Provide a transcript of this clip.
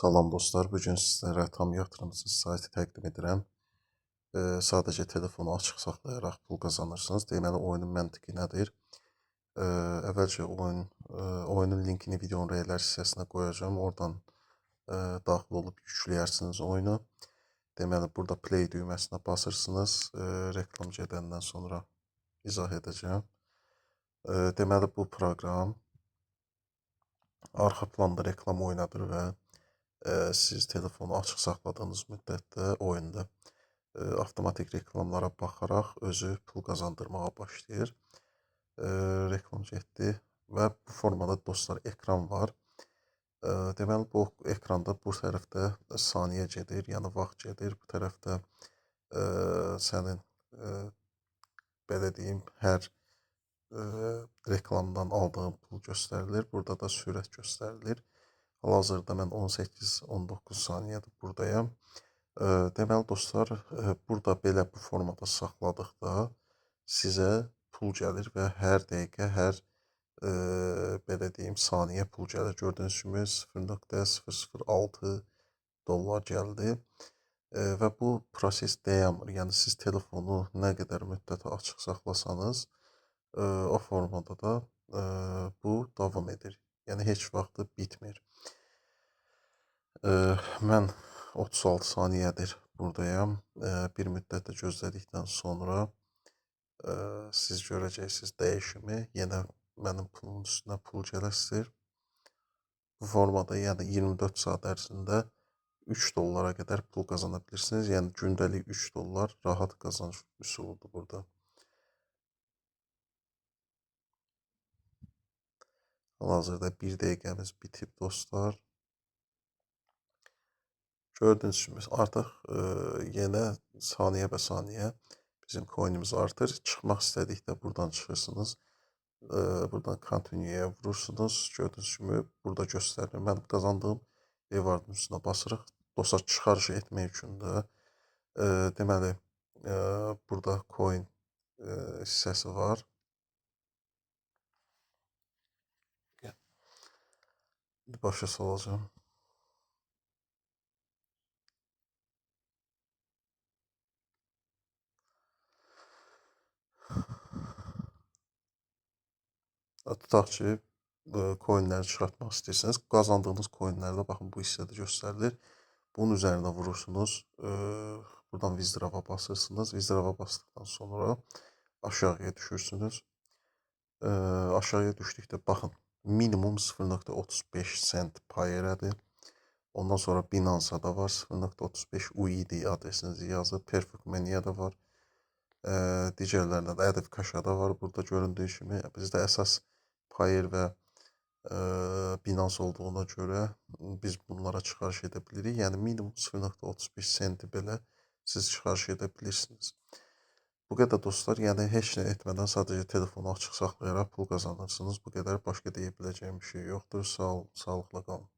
Salam dostlar, bu gün sizlərə tam yatırımsız sayti təqdim edirəm. E, sadəcə telefonu açıq saxlayaraq pul qazanırsınız. Deməli, oyunun məntiqi nədir? E, əvvəlcə oyun, e, oyunun linkini videonun rəylər hissəsinə qoyacağım. Oradan e, daxil olub yükləyərsiniz oyunu. Deməli, burada play düyməsinə basırsınız. E, reklam gedəndən sonra izah edəcəm. E, deməli, bu proqram arxa planda reklam oynadır və siz telefonu açıq saxladığınız müddətdə oyunda e, avtomatik reklamlara baxaraq özü pul qazandırmağa başlayır. Reklam getdi və bu formada dostlar ekran var. E, deməli bu ekranda bu tərəfdə saniyə gedir, yəni vaxt gedir. Bu tərəfdə e, sənin e, belə deyim, hər reklamdan aldığın pul göstərilir. Burada da sürət göstərilir. Hal-hazırda mən 18-19 saniyədir buradayam. Deməli dostlar, burada belə bu formada saxladıqda sizə pul gəlir və hər dəqiqə, hər e, belə deyim, saniyə pul gəlir. Gördüyünüz kimi 0.006 dollar gəldi. E, və bu proses dayanmır. Yəni siz telefonu nə qədər müddətə açıq saxlasanız, e, o formada da bu davam edir. Yəni heç vaxt bitmir. E, mən 36 saniyədir buradayam. E, bir müddət gözlədikdən sonra e, siz görəcəksiniz dəyişimi. Yenə mənim pulumun üstünə pul gələsir. Bu formada yəni 24 saat ərzində 3 dollara qədər pul qazana bilirsiniz. Yəni gündəlik 3 dollar rahat qazanc üsuludur burada. Hal-hazırda 1 dəqiqəmiz bitib dostlar. Gördüyünüz kimi artıq e, yenə saniyə bə saniyə bizim coinimiz artır. Çıxmaq istədikdə buradan çıxırsınız. E, buradan continue'ya vurursunuz. Gördüyünüz kimi burada göstərir. Mən qazandığım rewardın üstünə basırıq. Dostlar çıxarış etmək üçün də e, deməli e, burada coin e, hissəsi var. Başa salacağım. Tutaq ki, coinləri çıxartmaq istəyirsiniz. Qazandığınız coinlərdə baxın bu hissədə göstərilir. Bunun üzərinə vurursunuz. Buradan withdraw'a basırsınız. Withdraw'a basdıqdan sonra aşağıya düşürsünüz. Aşağıya düşdükdə baxın minimum 0.35 sent pay elədir. Ondan sonra Binance-a da var 0.35 UED adresinizi yazıb, Perfect Money-yə də var. E, digərlərində də Edif Cash-a da var. Burada göründüyü kimi bizdə əsas Payer və e, Binance olduğuna görə biz bunlara çıxarış edə bilirik. Yəni minimum 0.35 senti belə siz çıxarış edə bilirsiniz. Bu qədər dostlar, yəni heç nə etmədən sadəcə telefonu açıq saxlayaraq pul qazanırsınız. Bu qədər başqa deyə biləcəyim bir şey yoxdur. Sağ ol, sağlıqla qalın.